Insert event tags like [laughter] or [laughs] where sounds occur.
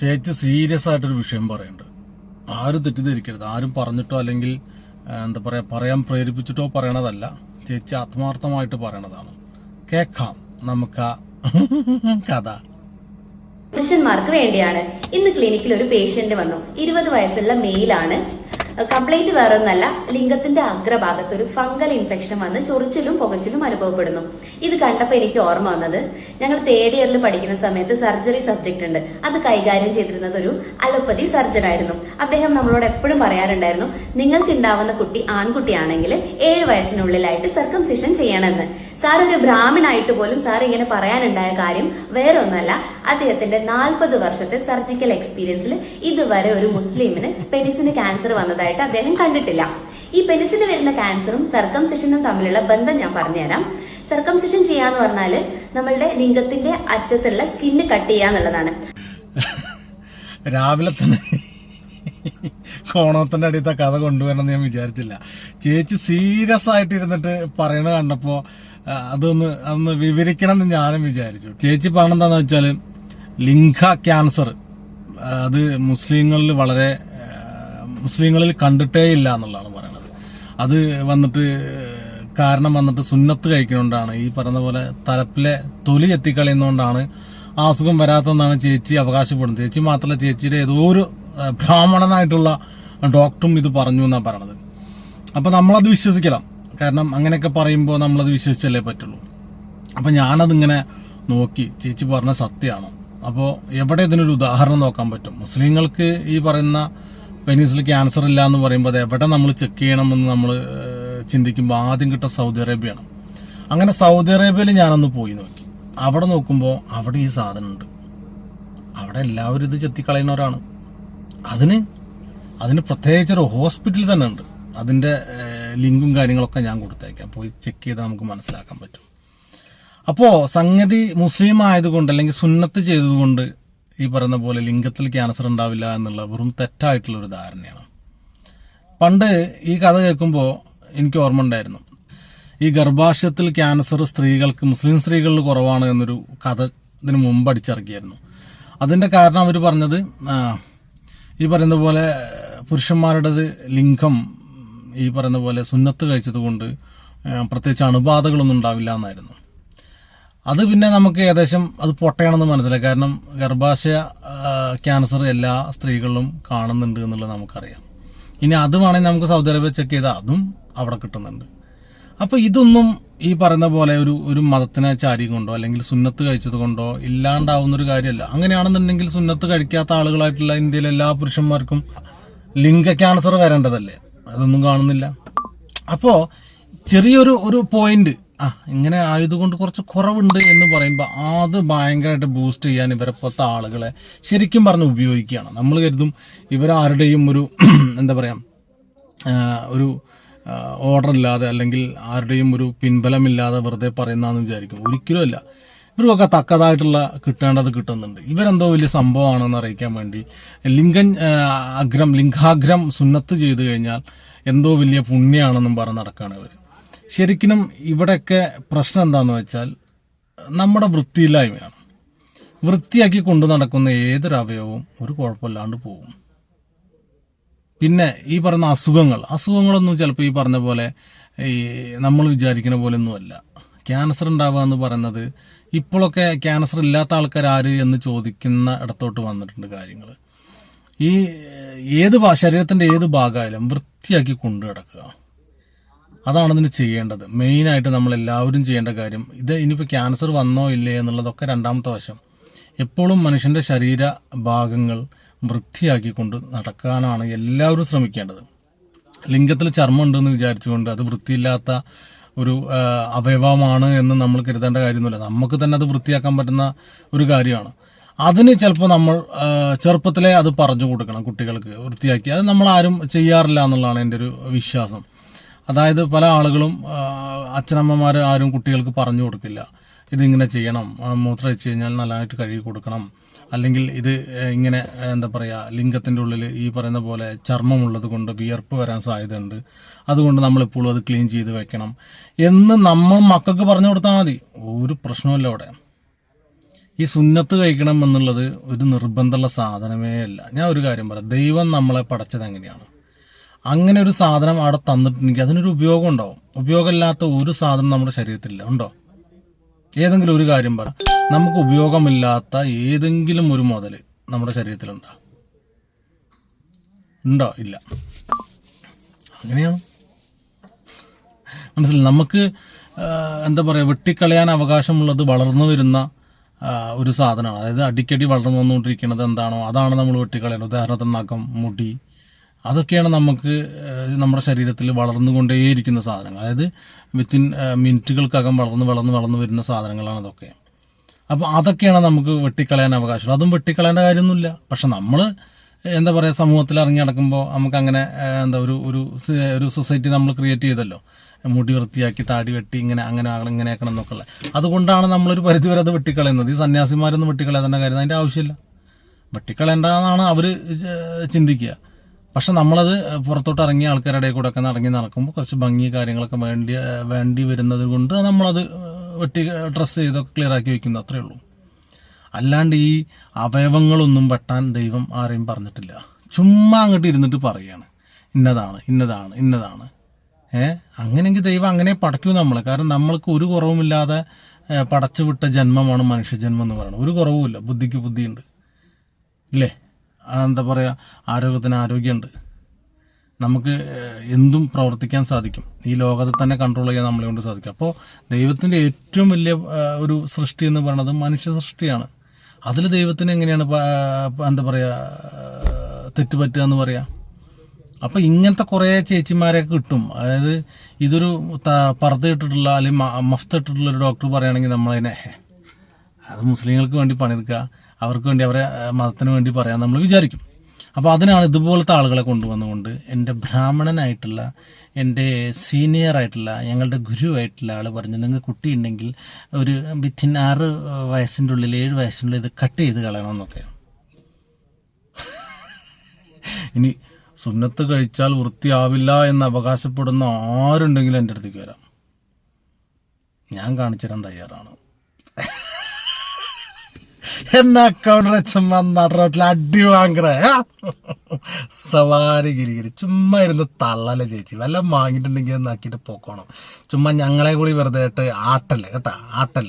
ചേച്ചി സീരിയസ് ആയിട്ടൊരു വിഷയം പറയുന്നുണ്ട് ആരും തെറ്റിദ്ധരിക്കരുത്. ആരും പറഞ്ഞിട്ടോ അല്ലെങ്കിൽ എന്താ പറയുക പറയാൻ പ്രേരിപ്പിച്ചിട്ടോ പറയണതല്ല. ചേച്ചി ആത്മാർത്ഥമായിട്ട് പറയണതാണ്. കേക്കാം. നമുക്ക് കഥ. പുരുഷന്മാർക്ക് വേണ്ടിയാണ് ഇന്ന് ക്ലിനിക്കിൽ ഒരു പേഷ്യന്റ് വന്നു. ഇരുപത് വയസ്സുള്ള മെയിലാണ് കംപ്ലൈന്റ് വേറെ ഒന്നല്ല ലിംഗത്തിന്റെ അഗ്രഭാഗത്ത് ഒരു ഫംഗൽ ഇൻഫെക്ഷൻ വന്ന് ചൊറിച്ചിലും പുകച്ചിലും അനുഭവപ്പെടുന്നു. ഇത് കണ്ടപ്പോൾ എനിക്ക് ഓർമ്മ വന്നത് ഞങ്ങൾ തേർഡ് ഇയറിൽ പഠിക്കുന്ന സമയത്ത് സർജറി സബ്ജക്ട് ഉണ്ട്. അത് കൈകാര്യം ചെയ്തിരുന്നത് ഒരു അലോപ്പതി സർജൻ ആയിരുന്നു. അദ്ദേഹം നമ്മളോട് എപ്പോഴും പറയാറുണ്ടായിരുന്നു നിങ്ങൾക്ക് ഉണ്ടാവുന്ന കുട്ടി ആൺകുട്ടിയാണെങ്കിൽ ഏഴ് വയസ്സിനുള്ളിലായിട്ട് സർക്കംസിഷൻ ചെയ്യണമെന്ന്. സാർ ഒരു ബ്രാഹ്മണായിട്ട് പോലും സാർ ഇങ്ങനെ പറയാനുണ്ടായ കാര്യം വേറെ ഒന്നല്ല അദ്ദേഹത്തിന്റെ നാൽപ്പത് വർഷത്തെ സർജിക്കൽ എക്സ്പീരിയൻസിൽ ഇതുവരെ ഒരു മുസ്ലിമിന് പെനിസിന് ക്യാൻസർ വന്നതായിട്ട് അദ്ദേഹം കണ്ടിട്ടില്ല. ഈ പെനിസിന് വരുന്ന ക്യാൻസറും സർക്കംസിഷനും തമ്മിലുള്ള ബന്ധം ഞാൻ പറഞ്ഞുതരാം. സർക്കംസിഷൻ ചെയ്യാന്ന് പറഞ്ഞാൽ നമ്മളുടെ ലിംഗത്തിന്റെ അറ്റത്തുള്ള സ്കിന്ന് കട്ട് ചെയ്യാന്നുള്ളതാണ് [laughs] രാവിലെ തന്നെ കോണത്തിന്റെ അടിയത്തെ കഥ കൊണ്ടുവരണം ഞാൻ വിചാരിച്ചില്ല. ചേച്ചി സീരിയസ് ആയിട്ട് ഇരുന്നിട്ട് പറയണ കണ്ടപ്പോ ആ, അതൊന്ന് അതൊന്ന് വിവരിക്കണം എന്ന് ഞാനും വിചാരിച്ചു. ചേച്ചി പറഞ്ഞെന്താന്ന് വെച്ചാൽ ലിംഗ ക്യാൻസർ അത് മുസ്ലിങ്ങളിൽ വളരെ മുസ്ലിങ്ങളിൽ കണ്ടിട്ടേ ഇല്ല എന്നുള്ളതാണ് പറയണത് അത് വന്നിട്ട് കാരണം വന്നിട്ട് സുന്നത്ത് കഴിക്കുന്നതുകൊണ്ടാണ് ഈ പറഞ്ഞ പോലെ തലപ്പിലെ തൊലി എത്തിക്കളയുന്നതുകൊണ്ടാണ് ആ അസുഖം വരാത്തതെന്നാണ് ചേച്ചി അവകാശപ്പെടുന്നത്. ചേച്ചി മാത്രമല്ല ചേച്ചിയുടെ ഏതോ ഒരു ബ്രാഹ്മണനായിട്ടുള്ള ഡോക്ടറും ഇത് പറഞ്ഞു എന്നാണ് പറയണത്. അപ്പൊ നമ്മളത് വിശ്വസിക്കണം. കാരണം അങ്ങനെയൊക്കെ പറയുമ്പോൾ നമ്മളത് വിശ്വസിച്ചല്ലേ പറ്റുള്ളൂ. അപ്പം ഞാനതിങ്ങനെ നോക്കി. ചേച്ചി പറഞ്ഞ സത്യമാണോ അപ്പോൾ എവിടെ ഇതിനൊരു ഉദാഹരണം നോക്കാൻ പറ്റും? മുസ്ലിങ്ങൾക്ക് ഈ പറയുന്ന പെനീസിൽ ക്യാൻസർ ഇല്ല എന്ന് പറയുമ്പോൾ അത് എവിടെ നമ്മൾ ചെക്ക് ചെയ്യണമെന്ന് നമ്മൾ ചിന്തിക്കുമ്പോൾ ആദ്യം കിട്ടുക സൗദി അറേബ്യയാണ്. അങ്ങനെ സൗദി അറേബ്യയിൽ ഞാനൊന്ന് പോയി നോക്കി. അവിടെ നോക്കുമ്പോൾ അവിടെ ഈ സാധനം ഉണ്ട് അവിടെ എല്ലാവരും ഇത് ചെത്തിക്കളയുന്നവരാണ്. അതിന് അതിന് പ്രത്യേകിച്ചൊരു ഹോസ്പിറ്റലിൽ തന്നെ ഉണ്ട്. അതിന്റെ ഏഹ്, ലിങ്കും കാര്യങ്ങളൊക്കെ ഞാൻ കൊടുത്തേക്കാം. പോയി ചെക്ക് ചെയ്താൽ നമുക്ക് മനസ്സിലാക്കാൻ പറ്റും. അപ്പോൾ സംഗതി മുസ്ലിം ആയതുകൊണ്ട് അല്ലെങ്കിൽ സുന്നത്ത് ചെയ്തതുകൊണ്ട് ഈ പറയുന്ന പോലെ ലിംഗത്തിൽ ക്യാൻസർ ഉണ്ടാവില്ല എന്നുള്ള വെറും തെറ്റായിട്ടുള്ള ഒരു ധാരണയാണ്. പണ്ട് ഈ കഥ കേൾക്കുമ്പോൾ എനിക്ക് ഓർമ്മ ഉണ്ടായിരുന്നു. ഈ ഗർഭാശയത്തിൽ ക്യാൻസർ സ്ത്രീകൾക്ക് മുസ്ലിം സ്ത്രീകളിൽ കുറവാണ് എന്നൊരു കഥ ഇതിന് മുമ്പ് അടിച്ചിറക്കിയായിരുന്നു. അതിന്റെ കാരണം അവർ പറഞ്ഞത് ഈ പറയുന്ന പോലെ പുരുഷന്മാരുടേത് ലിംഗം ഈ പറയുന്ന പോലെ സുന്നത്ത് കഴിച്ചത് കൊണ്ട് പ്രത്യേകിച്ച് അണുബാധകളൊന്നും ഉണ്ടാവില്ല എന്നായിരുന്നു. അത് പിന്നെ നമുക്ക് ഏകദേശം അത് പൊട്ടയാണെന്ന് മനസ്സിലായി. കാരണം ഗർഭാശയ ക്യാൻസർ എല്ലാ സ്ത്രീകളിലും കാണുന്നുണ്ട് എന്നുള്ളത് നമുക്കറിയാം. ഇനി അത് വേണമെങ്കിൽ നമുക്ക് സൗദി അറേബ്യ ചെക്ക് ചെയ്താൽ അതും അവിടെ കിട്ടുന്നുണ്ട്. അപ്പോൾ ഇതൊന്നും ഈ പറയുന്ന പോലെ ഒരു ഒരു മതത്തിനെ ചാരി കൊണ്ടോ അല്ലെങ്കിൽ സുന്നത്ത് കഴിച്ചത് കൊണ്ടോ ഇല്ലാണ്ടാവുന്ന ഒരു കാര്യമല്ല. അങ്ങനെയാണെന്നുണ്ടെങ്കിൽ സുന്നത്ത് കഴിക്കാത്ത ആളുകളായിട്ടുള്ള ഇന്ത്യയിലെ എല്ലാ പുരുഷന്മാർക്കും ലിംഗ ക്യാൻസർ വരേണ്ടതല്ലേ? അതൊന്നും കാണുന്നില്ല. അപ്പോൾ ചെറിയൊരു ഒരു പോയിന്റ് ആ ഇങ്ങനെ ആയതുകൊണ്ട് കുറച്ച് കുറവുണ്ട് എന്ന് പറയുമ്പോൾ അത് ഭയങ്കരമായിട്ട് ബൂസ്റ്റ് ചെയ്യാൻ ഇവരെ പോലത്തെ ആളുകളെ ശരിക്കും പറഞ്ഞ് ഉപയോഗിക്കുകയാണ്. നമ്മൾ കരുതും ഇവരാരുടെയും ഒരു [clears throat] എന്താ പറയുക ഒരു ഓർഡർ ഇല്ലാതെ അല്ലെങ്കിൽ ആരുടെയും ഒരു പിൻബലമില്ലാതെ വെറുതെ പറയുന്നതെന്ന് വിചാരിക്കും. ഒരിക്കലും അല്ല. ഇവർക്കൊക്കെ തക്കതായിട്ടുള്ള കിട്ടേണ്ടത് കിട്ടുന്നുണ്ട്. ഇവരെന്തോ വലിയ സംഭവമാണെന്ന് അറിയിക്കാൻ വേണ്ടി ലിംഗൻ അഗ്രം ലിംഗാഗ്രം സുന്നത്ത് ചെയ്തു കഴിഞ്ഞാൽ എന്തോ വലിയ പുണ്യമാണെന്നും പറഞ്ഞ് നടക്കുകയാണ് ഇവർ ശരിക്കും ഇവിടെയൊക്കെ പ്രശ്നം എന്താണെന്ന് വെച്ചാൽ നമ്മുടെ വൃത്തിയില്ലായ്മയാണ്. വൃത്തിയാക്കി കൊണ്ടു നടക്കുന്ന ഏതൊരു അവയവവും ഒരു കുഴപ്പമില്ലാണ്ട് പോകും. പിന്നെ ഈ പറയുന്ന അസുഖങ്ങൾ അസുഖങ്ങളൊന്നും ചിലപ്പോൾ ഈ പറഞ്ഞ പോലെ ഈ നമ്മൾ വിചാരിക്കുന്ന പോലെ ഒന്നുമല്ല ക്യാൻസർ ഉണ്ടാവുക എന്ന് പറയുന്നത് ഇപ്പോഴൊക്കെ ക്യാൻസർ ഇല്ലാത്ത ആൾക്കാർ ആര് എന്ന് ചോദിക്കുന്ന ഇടത്തോട്ട് വന്നിട്ടുണ്ട് കാര്യങ്ങൾ ഈ ഏത് ശരീരത്തിന്റെ ഏത് ഭാഗമായാലും വൃത്തിയാക്കി കൊണ്ടു കിടക്കുക അതാണ് ഇതിന് ചെയ്യേണ്ടത്. മെയിനായിട്ട് നമ്മൾ എല്ലാവരും ചെയ്യേണ്ട കാര്യം ഇത് ഇനിയിപ്പോൾ ക്യാൻസർ വന്നോ ഇല്ലേ എന്നുള്ളതൊക്കെ രണ്ടാമത്തെ വശം. എപ്പോഴും മനുഷ്യന്റെ ശരീര ഭാഗങ്ങൾ വൃത്തിയാക്കിക്കൊണ്ട് നടക്കാനാണ് എല്ലാവരും ശ്രമിക്കേണ്ടത്. ലിംഗത്തിൽ ചർമ്മം ഉണ്ടെന്ന് വിചാരിച്ചുകൊണ്ട് അത് വൃത്തിയില്ലാത്ത ഒരു അവയവമാണ് എന്ന് നമ്മൾ കരുതേണ്ട കാര്യമൊന്നുമില്ല. നമുക്ക് തന്നെ അത് വൃത്തിയാക്കാൻ പറ്റുന്ന ഒരു കാര്യമാണ്. അതിന് ചിലപ്പോൾ നമ്മൾ ചെറുപ്പത്തിലെ അത് പറഞ്ഞു കൊടുക്കണം കുട്ടികൾക്ക് വൃത്തിയാക്കി. അത് നമ്മൾ ആരും ചെയ്യാറില്ല എന്നുള്ളതാണ് എന്റെ ഒരു വിശ്വാസം. അതായത് പല ആളുകളും അച്ഛനമ്മമാർ ആരും കുട്ടികൾക്ക് പറഞ്ഞു കൊടുക്കില്ല. ഇതിങ്ങനെ ചെയ്യണം മൂത്രം വെച്ച് കഴിഞ്ഞാൽ നല്ലതായിട്ട് കഴുകി കൊടുക്കണം അല്ലെങ്കിൽ ഇത് ഇങ്ങനെ എന്താ പറയുക ലിംഗത്തിന്റെ ഉള്ളിൽ ഈ പറയുന്ന പോലെ ചർമ്മമുള്ളത് കൊണ്ട് വിയർപ്പ് വരാൻ സാധ്യതയുണ്ട്. അതുകൊണ്ട് നമ്മൾ എപ്പോഴും അത് ക്ലീൻ ചെയ്ത് വെക്കണം. എന്ന് നമ്മൾ മക്കൾക്ക് പറഞ്ഞു കൊടുത്താൽ മതി. ഒരു പ്രശ്നമില്ല അവിടെ. ഈ സുന്നത്ത് കഴിക്കണം എന്നുള്ളത് ഒരു നിർബന്ധമുള്ള സാധനമേ അല്ല. ഞാൻ ഒരു കാര്യം പറയാം. ദൈവം നമ്മളെ പടച്ചത് എങ്ങനെയാണ്? അങ്ങനെ ഒരു സാധനം അവിടെ തന്നിട്ടുണ്ടെങ്കിൽ അതിനൊരു ഉപയോഗം ഉണ്ടാവും ഉപയോഗമില്ലാത്ത ഒരു സാധനം നമ്മുടെ ശരീരത്തിലില്ല. ഉണ്ടോ? ഏതെങ്കിലും ഒരു കാര്യം പറ. നമുക്ക് ഉപയോഗമില്ലാത്ത ഏതെങ്കിലും ഒരു മുതൽ നമ്മുടെ ശരീരത്തിലുണ്ടോ. ഉണ്ടോ? ഇല്ല. അങ്ങനെയാണ്? മനസ്സിലായി. നമുക്ക് എന്താ പറയുക വെട്ടിക്കളയാൻ അവകാശമുള്ളത് വളർന്നു വരുന്ന ഒരു സാധനമാണ്. അതായത് അടിക്കടി വളർന്നു വന്നുകൊണ്ടിരിക്കുന്നത് എന്താണോ അതാണ് നമ്മൾ വെട്ടിക്കളയുന്നത്. ഉദാഹരണത്തിന് നഖം മുടി അതൊക്കെയാണ് നമുക്ക് നമ്മുടെ ശരീരത്തിൽ വളർന്നുകൊണ്ടേയിരിക്കുന്ന സാധനങ്ങൾ. അതായത് വിത്തിൻ മിനിറ്റുകൾക്കകം വളർന്ന് വളർന്ന് വളർന്ന് വരുന്ന സാധനങ്ങളാണ് അതൊക്കെ അപ്പോൾ അതൊക്കെയാണ് നമുക്ക് വെട്ടിക്കളയാൻ അവകാശം. അതും വെട്ടിക്കളയേണ്ട കാര്യമൊന്നുമില്ല. പക്ഷെ നമ്മൾ എന്താ പറയുക സമൂഹത്തിൽ ഇറങ്ങി നടക്കുമ്പോൾ നമുക്ക് അങ്ങനെ എന്താ ഒരു ഒരു ഒരു സൊസൈറ്റി നമ്മൾ ക്രിയേറ്റ് ചെയ്തല്ലോ. മുടി വൃത്തിയാക്കി താടി വെട്ടി ഇങ്ങനെ അങ്ങനെ ആകണം ഇങ്ങനെ ആക്കണം എന്നൊക്കെ ഉള്ളത് അതുകൊണ്ടാണ് നമ്മളൊരു പരിധി വരെ അത് വെട്ടിക്കളയുന്നത്. ഈ സന്യാസിമാരൊന്നും വെട്ടിക്കളയാതേണ്ട കാര്യം അതിന്റെ ആവശ്യമില്ല. വെട്ടിക്കളയേണ്ടതെന്നാണ് അവർ ചിന്തിക്കുക. പക്ഷെ നമ്മളത് പുറത്തോട്ട് ഇറങ്ങിയ ആൾക്കാരുടെ കൂടെ ഒക്കെ ഇറങ്ങി നടക്കുമ്പോൾ കുറച്ച് ഭംഗി കാര്യങ്ങളൊക്കെ വേണ്ടി വേണ്ടി വരുന്നത് കൊണ്ട് നമ്മളത് വെട്ടി ഡ്രസ്സ് ചെയ്തൊക്കെ ക്ലിയർ ആക്കി വെക്കുന്നു അത്രേ ഉള്ളൂ. അല്ലാണ്ട് ഈ അവയവങ്ങളൊന്നും വെട്ടാൻ ദൈവം ആരെയും പറഞ്ഞിട്ടില്ല. ചുമ്മാ അങ്ങോട്ട് ഇരുന്നിട്ട് പറയാണ്. ഇന്നതാണ് ഇന്നതാണ് ഇന്നതാണ്. ഏ അങ്ങനെയെങ്കിൽ ദൈവം അങ്ങനെ പടയ്ക്കൂ നമ്മൾ കാരണം നമ്മൾക്ക് ഒരു കുറവുമില്ലാതെ പടച്ചു വിട്ട ജന്മമാണ് മനുഷ്യജന്മം എന്ന് പറയുന്നത്. ഒരു കുറവുമില്ല. ബുദ്ധിക്ക് ബുദ്ധിയുണ്ട്. ഇല്ലേ? എന്താ പറയുക ആരോഗ്യത്തിന് ആരോഗ്യമുണ്ട്. നമുക്ക് എന്തും പ്രവർത്തിക്കാൻ സാധിക്കും. ഈ ലോകത്തെ തന്നെ കൺട്രോൾ ചെയ്യാൻ നമ്മളെ കൊണ്ട് സാധിക്കും. അപ്പോൾ ദൈവത്തിന്റെ ഏറ്റവും വലിയ ഒരു സൃഷ്ടി എന്ന് പറയുന്നത് മനുഷ്യ സൃഷ്ടിയാണ്. അതിൽ ദൈവത്തിന് എങ്ങനെയാണ് എന്താ പറയുക തെറ്റുപറ്റുക എന്ന് പറയാം? അപ്പം ഇങ്ങനത്തെ കുറേ ചേച്ചിമാരെയൊക്കെ കിട്ടും. അതായത് ഇതൊരു പറത്ത് ഇട്ടിട്ടുള്ള അല്ലെങ്കിൽ മഫ്ത ഇട്ടിട്ടുള്ള ഒരു ഡോക്ടർ പറയുകയാണെങ്കിൽ നമ്മളതിനെ "ഹേ, അത് മുസ്ലിങ്ങൾക്ക് വേണ്ടി പണിയെടുക്കുക അവർക്ക് വേണ്ടി അവരെ മതത്തിന് വേണ്ടി പറയാൻ നമ്മൾ വിചാരിക്കും. അപ്പോൾ അതിനാണ് ഇതുപോലത്തെ ആളുകളെ കൊണ്ടുവന്നുകൊണ്ട് എന്റെ ബ്രാഹ്മണനായിട്ടുള്ള എന്റെ സീനിയർ ആയിട്ടുള്ള ഞങ്ങളുടെ ഗുരുവായിട്ടുള്ള ആൾ പറഞ്ഞു നിങ്ങൾ കുട്ടിയുണ്ടെങ്കിൽ ഒരു വിത്തിൻ ആറ് വയസ്സിന്റെ ഉള്ളിൽ ഏഴ് വയസ്സിന്റെ ഉള്ളിൽ ഇത് കട്ട് ചെയ്ത് കളയണമെന്നൊക്കെ. ഇനി സുന്നത്ത് കഴിച്ചാൽ വൃത്തിയാവില്ല എന്ന് അവകാശപ്പെടുന്ന ആരുണ്ടെങ്കിലും എന്റെ അടുത്തേക്ക് വരാം. ഞാൻ കാണിച്ചു തരാൻ തയ്യാറാണ്. എന്നെ അക്കൗണ്ട് ചുമ്മാ നടുറോട്ടിൽ അടി വാങ്ങറ സവാരി ഗിരിഗിരി ചുമ്മാ ഇരുന്ന് തള്ളല ചേച്ചി. വല്ല വാങ്ങിയിട്ടുണ്ടെങ്കിൽ നാക്കിയിട്ട് പോക്കോണം. ചുമ്മാ ഞങ്ങളെ കൂടി വെറുതെ ആയിട്ട് ആട്ടല്ലേ കേട്ടാ? ആട്ടല്ലേ